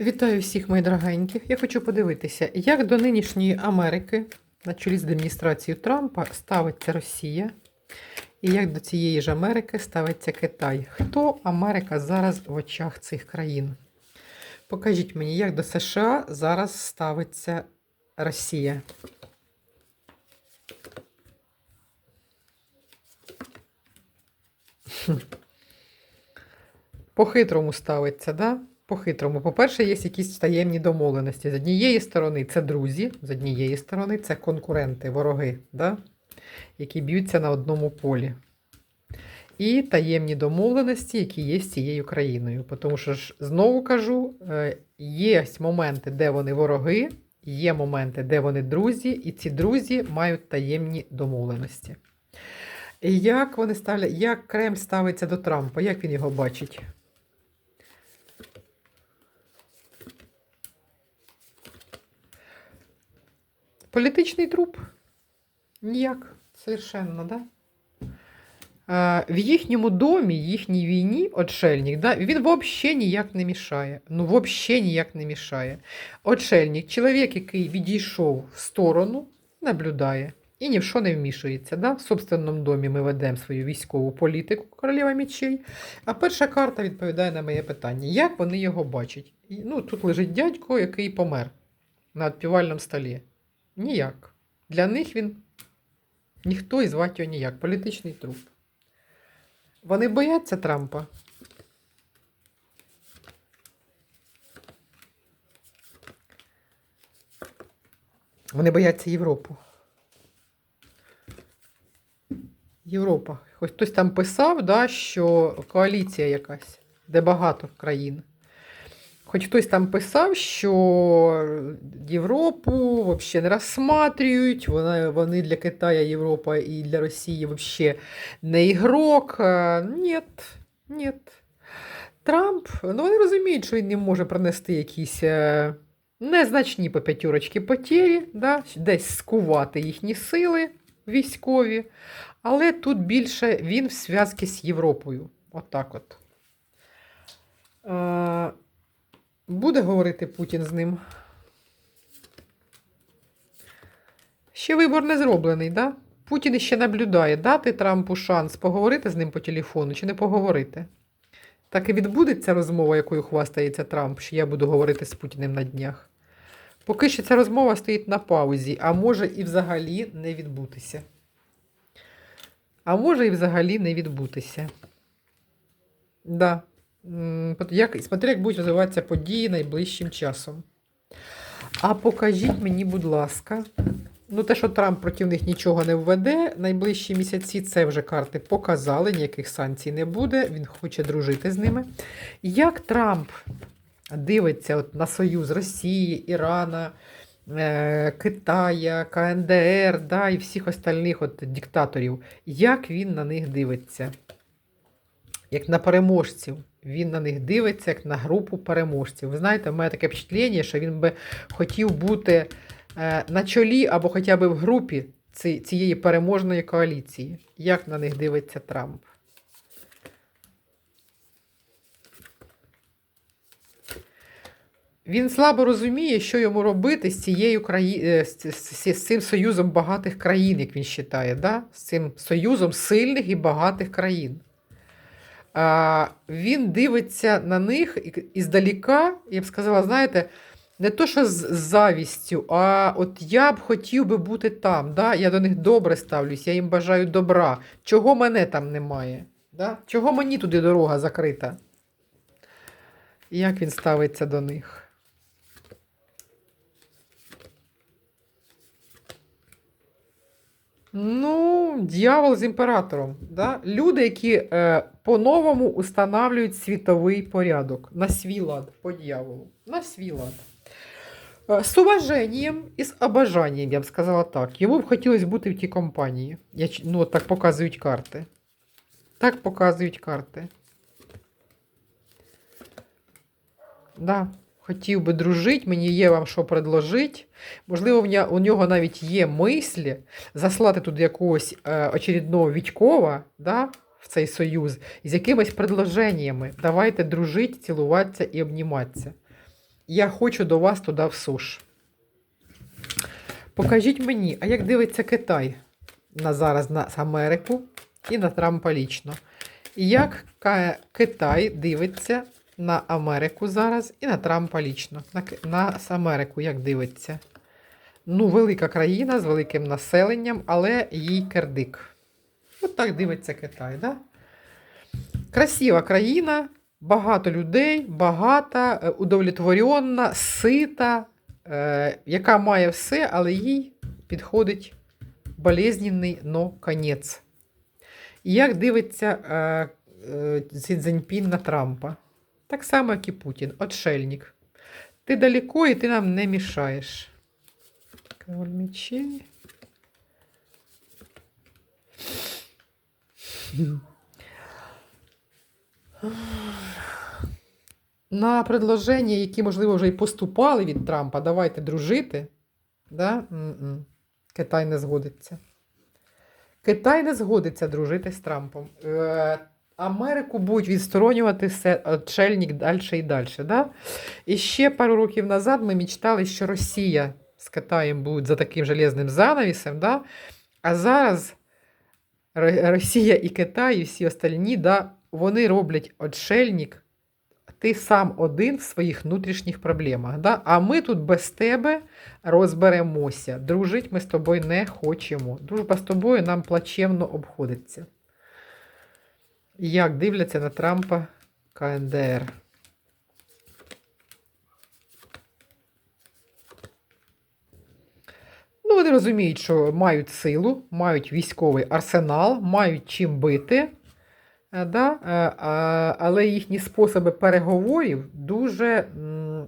Вітаю всіх, мої дорогенькі. Я хочу подивитися, як до нинішньої Америки на чолі з адміністрацією Трампа ставиться Росія, і як до цієї ж Америки ставиться Китай. Хто Америка зараз в очах цих країн? Покажіть мені, як до США зараз ставиться Росія. По-хитрому ставиться, да? По-хитрому. По-перше, є якісь таємні домовленості. З однієї сторони, це друзі, з однієї сторони, це конкуренти, вороги, да? які б'ються на одному полі. І таємні домовленості, які є з цією країною. Тому що ж, знову кажу, е, є моменти, де вони вороги, є моменти, де вони друзі, і ці друзі мають таємні домовленості. І Як вони ставлять, як Кремль ставиться до Трампа? Як він його бачить? Політичний труп? Ніяк. Совершенно, да? В їхньому домі, їхній війні, отшельник, да, він взагалі ніяк не мішає. Ну, взагалі ніяк не мішає. Отшельник, чоловік, який відійшов в сторону, наблюдає і ні в що не вмішується. Да? В собственному домі ми ведемо свою військову політику королева мечей. А перша карта відповідає на моє питання: як вони його бачать? Ну, Тут лежить дядько, який помер на відпівальному столі. Ніяк. Для них він ніхто і звати його ніяк. Політичний труп. Вони бояться Трампа. Вони бояться Європу. Європа. Хтось там писав, да, що коаліція якась, де багато країн. Хоч хтось там писав, що Європу взагалі не розсматрюють, вони, вони для Китаю, Європа і для Росії взагалі не ігрок. Ні, ні. Трамп, ну вони розуміють, що він не може принести якісь е, незначні по п'ятюрочки потері, да, десь скувати їхні сили військові. Але тут більше він в зв'язці з Європою. Отак от. Е, Буде говорити Путін з ним. Ще вибор не зроблений, да? Путін ще наблюдає, дати Трампу шанс поговорити з ним по телефону чи не поговорити. Так і відбудеться розмова, якою хвастається Трамп, що я буду говорити з Путіним на днях. Поки що ця розмова стоїть на паузі, а може і взагалі не відбутися. А може і взагалі не відбутися. Да. Як, смотри, як будуть розвиватися події найближчим часом. А покажіть мені, будь ласка. Ну, те, що Трамп проти них нічого не введе, найближчі місяці це вже карти показали, ніяких санкцій не буде, він хоче дружити з ними. Як Трамп дивиться от на союз Росії, Ірана, е, Китая, КНДР да, і всіх остальних от диктаторів, як він на них дивиться? Як на переможців. Він на них дивиться, як на групу переможців. Ви знаєте, в мене таке впечатлення, що він би хотів бути е, на чолі або хоча б в групі ці, цієї переможної коаліції. Як на них дивиться Трамп? Він слабо розуміє, що йому робити з цією краї... е, з, з, з цим союзом багатих країн, як він вважає, да? з цим союзом сильних і багатих країн. Він дивиться на них іздаліка, я б сказала, знаєте, не то, що з завістю, а от я б хотів би бути там. Да? Я до них добре ставлюсь, я їм бажаю добра. Чого мене там немає? Да? Чого мені туди дорога закрита? Як він ставиться до них? Ну, дьявол з імператором. Да? Люди, які е, по-новому устанавлюють світовий порядок на свій лад, по дьяволу. На свій лад. Е, З уваженням і з обажанням, я б сказала так. Йому б хотілося бути в тій компанії. Я, ну, так показують карти. Так показують карти. Да. Хотів би дружити, мені є вам що предложити. Можливо, у нього навіть є мислі заслати тут якогось е, очередного Вітькова да, в цей союз з якимись предложеннями. Давайте дружити, цілуватися і обніматися. Я хочу до вас туди в суш. Покажіть мені, а як дивиться Китай на зараз на Америку і на Трампа лічно? І як Китай дивиться на Америку зараз і на Трампа лічно? На, на Америку як дивиться? Ну, велика країна з великим населенням, але їй кердик. От так дивиться Китай, да? Красива країна, багато людей, багата, е, удовлетворенна, сита, е, яка має все, але їй підходить болезненний, но конець. І як дивиться е, е, Цзіньпін на Трампа? Так само, як і Путін, отшельник. Ти далеко і ти нам не мішаєш. Король мечей. На предложення, які, можливо, вже й поступали від Трампа, давайте дружити. Да? Китай не згодиться. Китай не згодиться дружити з Трампом. Е, Америку будуть відсторонювати все отшельник далі і далі. Да? І ще пару років назад ми мечтали, що Росія з Китаєм будуть за таким железним занавісом. Да? А зараз Росія і Китай, і всі остальні, да, вони роблять отшельник, ти сам один в своїх внутрішніх проблемах. Да? А ми тут без тебе розберемося. Дружить ми з тобою не хочемо. Дружба з тобою нам плачевно обходиться. Як дивляться на Трампа КНДР? Ну, вони розуміють, що мають силу, мають військовий арсенал, мають чим бити. Е, Да? е, Але їхні способи переговорів дуже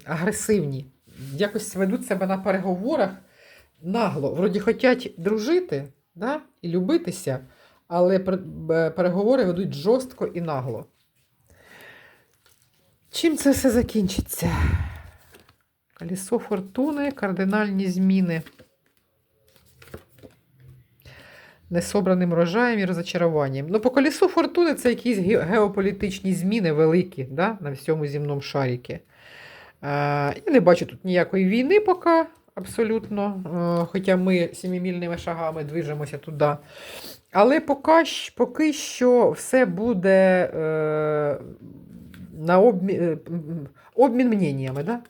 агресивні. Якось ведуть себе на переговорах нагло. Вроді хочуть дружити да? і любитися, але переговори ведуть жорстко і нагло. Чим це все закінчиться? Колесо фортуни, кардинальні зміни. Несобраним рожаєм і розочаруванням. Ну, по колесу фортуни це якісь геополітичні зміни великі да, на всьому земному шаріки. Е, я не бачу тут ніякої війни поки, абсолютно. Е, хоча ми сімімільними шагами движемося туди. Але поки, поки що все буде е, на обмі... е, обмін мненнями. Да?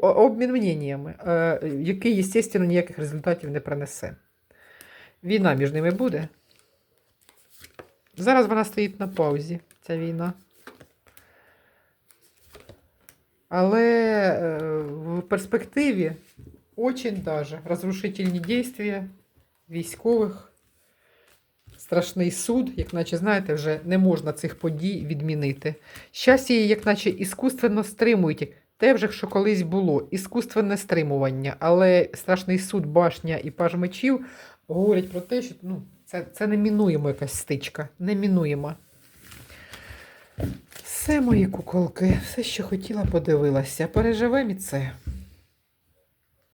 Обмін мненнями, е, який, звісно, ніяких результатів не принесе. Війна між ними буде. Зараз вона стоїть на паузі, ця війна. Але е, в перспективі очень даже розрушительні дійства військових, страшний суд, як наче, знаєте, вже не можна цих подій відмінити. Щас її, як наче, іскусственно стримують. Те вже, що колись було, іскусственне стримування, але страшний суд, башня і паж мечів говорять про те, що ну, це, це немінуємо якась стичка. Немінуємо. Все, мої куколки, все, що хотіла, подивилася. Переживемо і це.